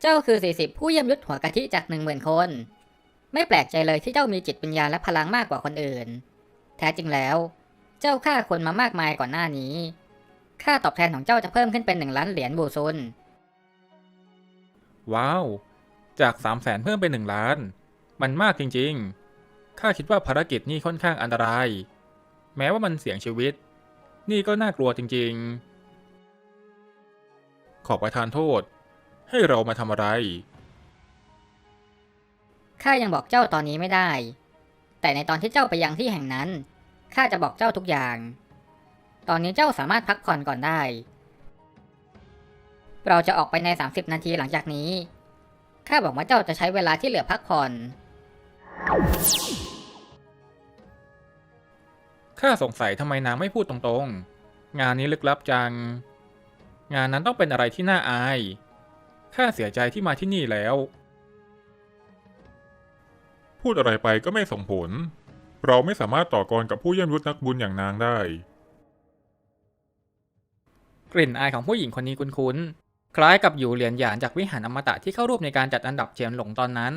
เจ้าคือ 40 ผู้เยี่ยมยุทธหัวกะทิจากหนึ่งหมื่นคน ไม่แปลกใจเลยที่เจ้ามีจิตวิญญาและพลังมากกว่าคนอื่น แท้จริงแล้ว เจ้าฆ่าคนมามากมายก่อนหน้านี้ ค่าตอบแทนของเจ้าจะเพิ่มขึ้นเป็นหนึ่งล้านเหรียญบูซุน ว้าว จากสามแสนเพิ่มเป็นหนึ่งล้าน มันมากจริงๆ ข้าคิดว่าภารกิจนี่ค่อนข้างอันตราย แม้ว่ามันเสี่ยงชีวิต นี่ก็น่ากลัวจริงๆ ขอประทานโทษ ให้เรามาทำอะไร ข้ายังบอกเจ้าตอนนี้ไม่ได้ แต่ในตอนที่เจ้าไปยังที่แห่งนั้น ข้าจะบอกเจ้าทุกอย่าง ตอนนี้เจ้าสามารถพักผ่อนก่อนได้ เราจะออกไปใน 30 นาทีหลังจากนี้ ข้าบอกว่าเจ้าจะใช้เวลาที่เหลือพักผ่อน ข้าสงสัยทำไมนางไม่พูดตรงๆ งานนี้ลึกลับจัง งานนั้นต้องเป็นอะไรที่น่าอาย ข้าเสียใจที่มาที่นี่แล้ว พูดอะไรไปก็ไม่ส่งผล เราไม่สามารถต่อกรกับผู้เยี่ยมยุทธนักบุญอย่างนางได้ กลิ่นอายของผู้หญิงคนนี้คุ้นๆ คล้ายกับอยู่เหรียญหยานจากวิหารอมตะที่เข้าร่วมในการจัดอันดับเจียนหลงตอนนั้น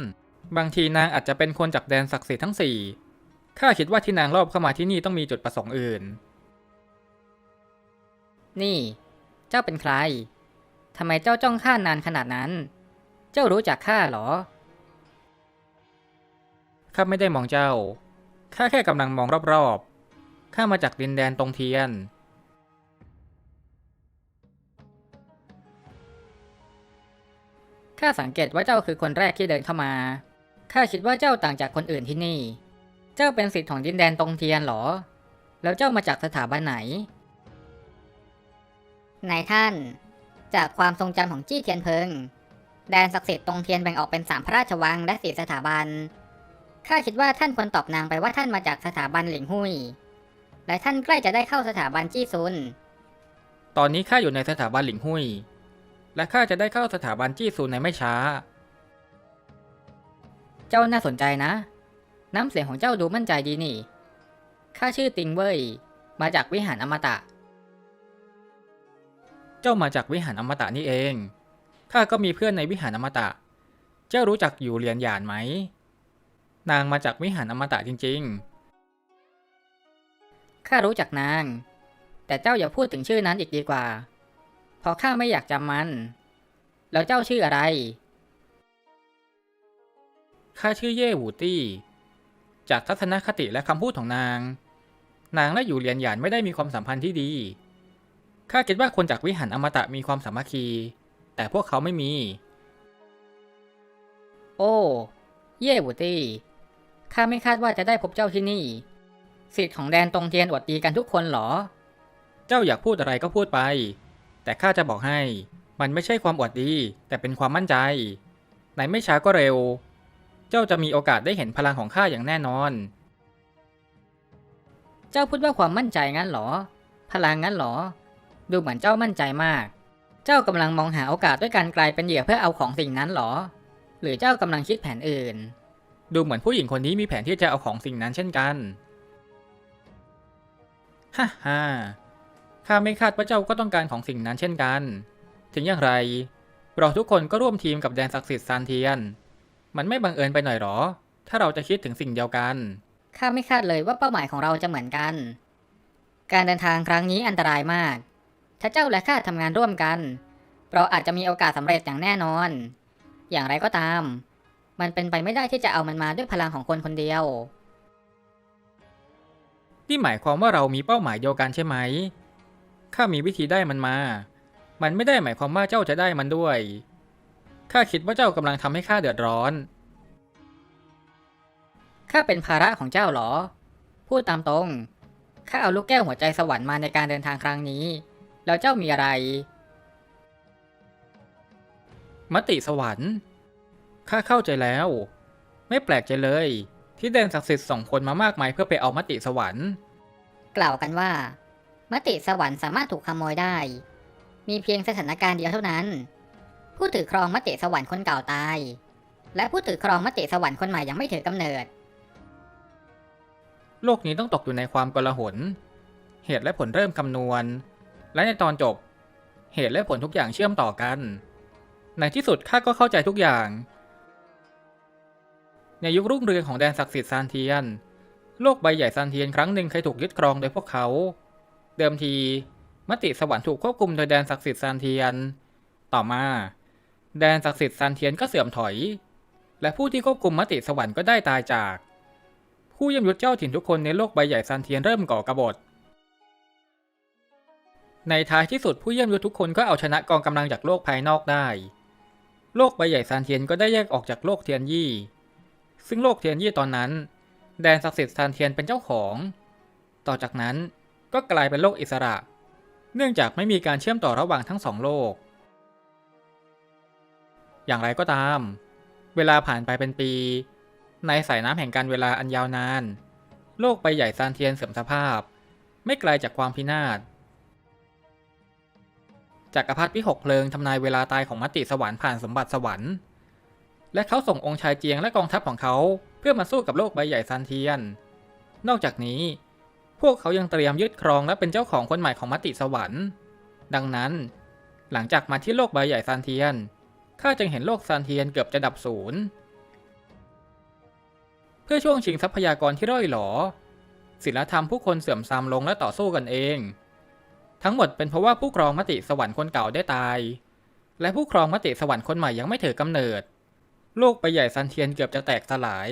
บางทีนางอาจจะเป็นคนจากแดนศักดิ์สิทธิ์ทั้งสี่ข้าคิดว่าที่นางรอบเข้ามาที่นี่ต้องมีจุดประสงค์อื่น นี่ เจ้าเป็นใคร ทำไมเจ้าจ้องข้านานขนาดนั้น เจ้ารู้จักข้าเหรอ ข้าไม่ได้มองเจ้า ข้าแค่กำลังมองรอบๆ ข้ามาจากดินแดนตรงเทียน ข้าสังเกตว่าเจ้าคือคนแรกที่เดินเข้ามา ข้าคิดว่าเจ้าต่างจากคนอื่นที่นี่ เจ้าเป็นสิทธิ์ของดินแดนตรงเทียนเหรอ แล้วเจ้ามาจากสถาบันไหน นายท่าน จากความทรงจำของจี้เทียนเพิง แดนศักดิ์สิทธิ์ตรงเทียนแบ่งออกเป็นสามพระราชวังและสี่สถาบัน ข้าคิดว่าท่านควรตอบนางไปว่าท่านมาจากสถาบันหลิงหุย และท่านใกล้จะได้เข้าสถาบันจี้ซุน ตอนนี้ข้าอยู่ในสถาบันหลิงหุย และข้าจะได้เข้าสถาบันจี้ซูนในไม่ช้า เจ้าน่าสนใจนะ น้ำเสียงของเจ้าดูมั่นใจดีนี่ ข้าชื่อติงเว่ย มาจากวิหารอมตะ เจ้ามาจากวิหารอมตะนี่เอง ข้าก็มีเพื่อนในวิหารอมตะ เจ้ารู้จักอยู่เรียนหยานไหม นางมาจากวิหารอมตะจริงข้ารู้จักนาง แต่เจ้าอย่าพูดถึงชื่อนั้นอีกดีกว่า เพราะข้าไม่อยากจำมัน แล้วเจ้าชื่ออะไรๆข้าชื่อเย่หูตี้ จากทัศนคติและคำพูดของนาง นางและอยู่เรียนหยานไม่ได้มีความสัมพันธ์ที่ดี ข้าคิดว่าคนจากวิหารอมตะมีความสามัคคี แต่พวกเขาไม่มี โอ้ เย่บุตี้ข้าไม่คาดว่าจะได้พบเจ้าที่นี่สิทธิ์ของแดนตรงเทียนอวดดีกันทุกคนเหรอ เจ้าอยากพูดอะไรก็พูดไป แต่ข้าจะบอกให้ มันไม่ใช่ความอวดดี แต่เป็นความมั่นใจ ในไม่ช้าก็เร็ว เจ้าจะมีโอกาสได้เห็นพลังของข้าอย่างแน่นอน เจ้าพูดว่าความมั่นใจงั้นเหรอ พลังงั้นเหรอ ดูเหมือนเจ้ามั่นใจมาก เจ้ากำลังมองหาโอกาสด้วยการกลายเป็นเหยื่อเพื่อเอาของสิ่งนั้นเหรอ หรือเจ้ากำลังคิดแผนอื่น ดูเหมือนผู้หญิงคนนี้มีแผนที่จะเอาของสิ่งนั้นเช่นกัน ฮ่าฮ่าข้าไม่คาดว่าเจ้าก็ต้องการของสิ่งนั้นเช่นกัน ถึงอย่างไร เราทุกคนก็ร่วมทีมกับแดนศักดิ์สิทธิ์ซานเทียน มันไม่บังเอิญไปหน่อยหรอ ถ้าเราจะคิดถึงสิ่งเดียวกัน ข้าไม่คาดเลยว่าเป้าหมายของเราจะเหมือนกัน การเดินทางครั้งนี้อันตรายมาก ถ้าเจ้าและข้าทำงานร่วมกัน เราอาจจะมีโอกาสสำเร็จอย่างแน่นอน อย่างไรก็ตาม มันเป็นไปไม่ได้ที่จะเอามันมาด้วยพลังของคนคนเดียว นี่หมายความว่าเรามีเป้าหมายเดียวกันใช่ไหม ข้ามีวิธีได้มันมา มันไม่ได้หมายความว่าเจ้าจะได้มันด้วย ข้าคิดว่าเจ้ากำลังทำให้ข้าเดือดร้อน ข้าเป็นภาระของเจ้าเหรอ พูดตามตรง ข้าเอาลูกแก้วหัวใจสวรรค์มาในการเดินทางครั้งนี้ แล้วเจ้ามีอะไร มติสวรรค์ ข้าเข้าใจแล้ว ไม่แปลกใจเลย ที่แดนศักดิ์สิทธิ์ส่งคนมามากมายเพื่อไปเอามติสวรรค์ กล่าวกันว่า มติสวรรค์สามารถถูกขโมยได้ มีเพียงสถานการณ์เดียวเท่านั้น ผู้ถือครองมติสวรรค์คนเก่าตาย และผู้ถือครองมติสวรรค์คนใหม่ยังไม่ถือกำเนิด โลกนี้ต้องตกอยู่ในความกลาหนเหตุและผลเริ่มคำนวณ และในตอนจบ เหตุและผลทุกอย่างเชื่อมต่อกัน ในที่สุดข้าก็เข้าใจทุกอย่าง ในยุครุ่งเรืองของแดนศักดิ์สิทธิ์ซานเทียน โลกใบใหญ่ซานเทียนครั้งหนึ่งเคยถูกยึดครองโดยพวกเขา เดิมทีมติสวรรค์ถูกควบคุมโดยแดนศักดิ์สิทธิ์ซานเทียน ต่อมา แดนศักดิ์สิทธิ์ซานเทียนก็เสื่อมถอย และผู้ที่ควบคุมมติสวรรค์ก็ได้ตายจาก ผู้เยี่ยมยุทธเจ้าถิ่นทุกคนในโลกใบใหญ่ซานเทียนเริ่มก่อกรบฏ ในท้ายที่สุดผู้เยี่ยมยุทธทุกคนก็เอาชนะกองกำลังจากโลกภายนอกได้ โลกใบใหญ่ซานเทียนก็ได้แยกออกจากโลกเทียนยี่ ซึ่งโลกเทียนยี่ตอนนั้น แดนศักดิ์สิทธิ์ซานเทียนเป็นเจ้าของ ต่อจากนั้นก็กลายเป็นโลกอิสระ เนื่องจากไม่มีการเชื่อมต่อระหว่างทั้งสองโลก อย่างไรก็ตาม เวลาผ่านไปเป็นปี ในสายน้ำแห่งการเวลาอันยาวนาน โลกใบใหญ่ซานเทียนเสื่อมสภาพ ไม่ไกลจากความพินาศ จักรพรรดิวิหกเพลิงทำนายเวลาตายของมติสวรรค์ผ่านสมบัติสวรรค์ และเขาส่งองค์ชายเจียงและกองทัพของเขาเพื่อมาสู้กับโลกใบใหญ่ซานเทียน นอกจากนี้ พวกเขายังเตรียมยึดครองและเป็นเจ้าของคนใหม่ของมติสวรรค์ ดังนั้น หลังจากมาที่โลกใบใหญ่ซานเทียนข้าจึงเห็นโลกซานเทียนเกือบจะดับศูนย์เพื่อช่วงชิงทรัพยากรที่ร่อยหรอศิลธรรมผู้คนเสื่อมทรามลงและต่อสู้กันเอง ทั้งหมดเป็นเพราะว่าผู้ครองมติสวรรค์คนเก่าได้ตาย และผู้ครองมติสวรรค์คนใหม่ยังไม่ถือกำเนิด โลกใบใหญ่ซันเทียนเกือบจะแตกสลาย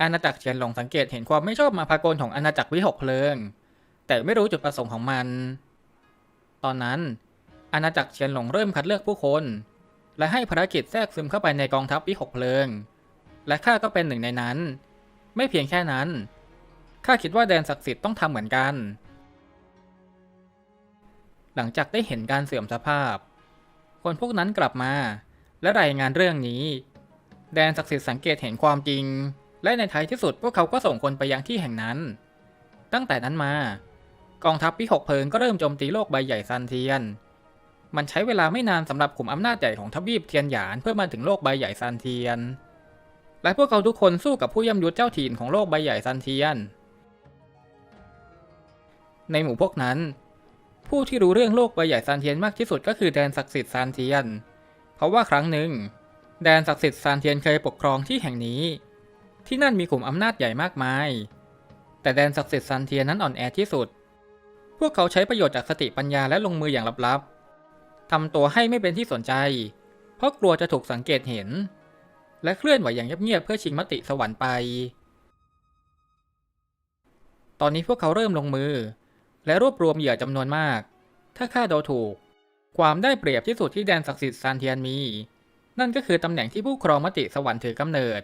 อาณาจักรเฉียนหลงสังเกตเห็นความไม่ชอบมาพากลของอาณาจักรวิหกเพลิง แต่ไม่รู้จุดประสงค์ของมัน ตอนนั้น อาณาจักรเฉียนหลงเริ่มคัดเลือกผู้คน และให้ภารกิจแทรกซึมเข้าไปในกองทัพวิหกเพลิง และข้าก็เป็นหนึ่งในนั้น ไม่เพียงแค่นั้น ข้าคิดว่าแดนศักดิ์สิทธิ์ต้องทำเหมือนกัน หลังจากได้เห็นการเสื่อมสภาพ คนพวกนั้นกลับมา และรายงานเรื่องนี้ แดนศักดิ์สิทธิ์สังเกตเห็นความจริง และในท้ายที่สุดพวกเขาก็ส่งคนไปยังที่แห่งนั้น ตั้งแต่นั้นมากองทัพพิหกเพลิงก็เริ่มโจมตีโลกใบใหญ่ซันเทียน มันใช้เวลาไม่นานสำหรับขุมอำนาจใหญ่ของทวีปเทียนหยานเพื่อมาถึงโลกใบใหญ่ซันเทียน และพวกเขาทุกคนสู้กับผู้ย่ำยุทธเจ้าถิ่นของโลกใบใหญ่ซันเทียน ในหมู่พวกนั้น ผู้ที่รู้เรื่องโลกใบใหญ่ซานเทียนมากที่สุดก็คือแดนศักดิ์สิทธิ์ซานเทียน เพราะว่าครั้งหนึ่ง แดนศักดิ์สิทธิ์ซานเทียนเคยปกครองที่แห่งนี้ ที่นั่นมีกลุ่มอำนาจใหญ่มากมาย แต่แดนศักดิ์สิทธิ์ซานเทียนนั้นอ่อนแอที่สุด พวกเขาใช้ประโยชน์จากสติปัญญาและลงมืออย่างลับๆทำตัวให้ไม่เป็นที่สนใจ เพราะกลัวจะถูกสังเกตเห็น และเคลื่อนไหวอย่างเงียบๆเพื่อชิงมติสวรรค์ไปตอนนี้พวกเขาเริ่มลงมือ และรวบรวมเหยื่อจำนวนมาก ถ้าข้าเดาถูก ความได้เปรียบที่สุดที่แดนศักดิ์สิทธิ์ซานเทียนมี นั่นก็คือตำแหน่งที่ผู้ครองมติสวรรค์ถือกำเนิด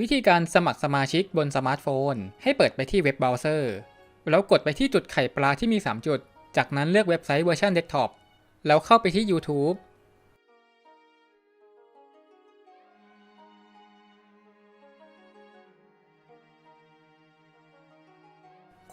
วิธีการสมัครสมาชิกบนสมาร์ทโฟน ให้เปิดไปที่เว็บเบราว์เซอร์ แล้วกดไปที่จุดไข่ปลาที่มี 3 จุด จากนั้นเลือกเว็บไซต์เวอร์ชันเดสก์ท็อปแล้วเข้าไปที่ YouTube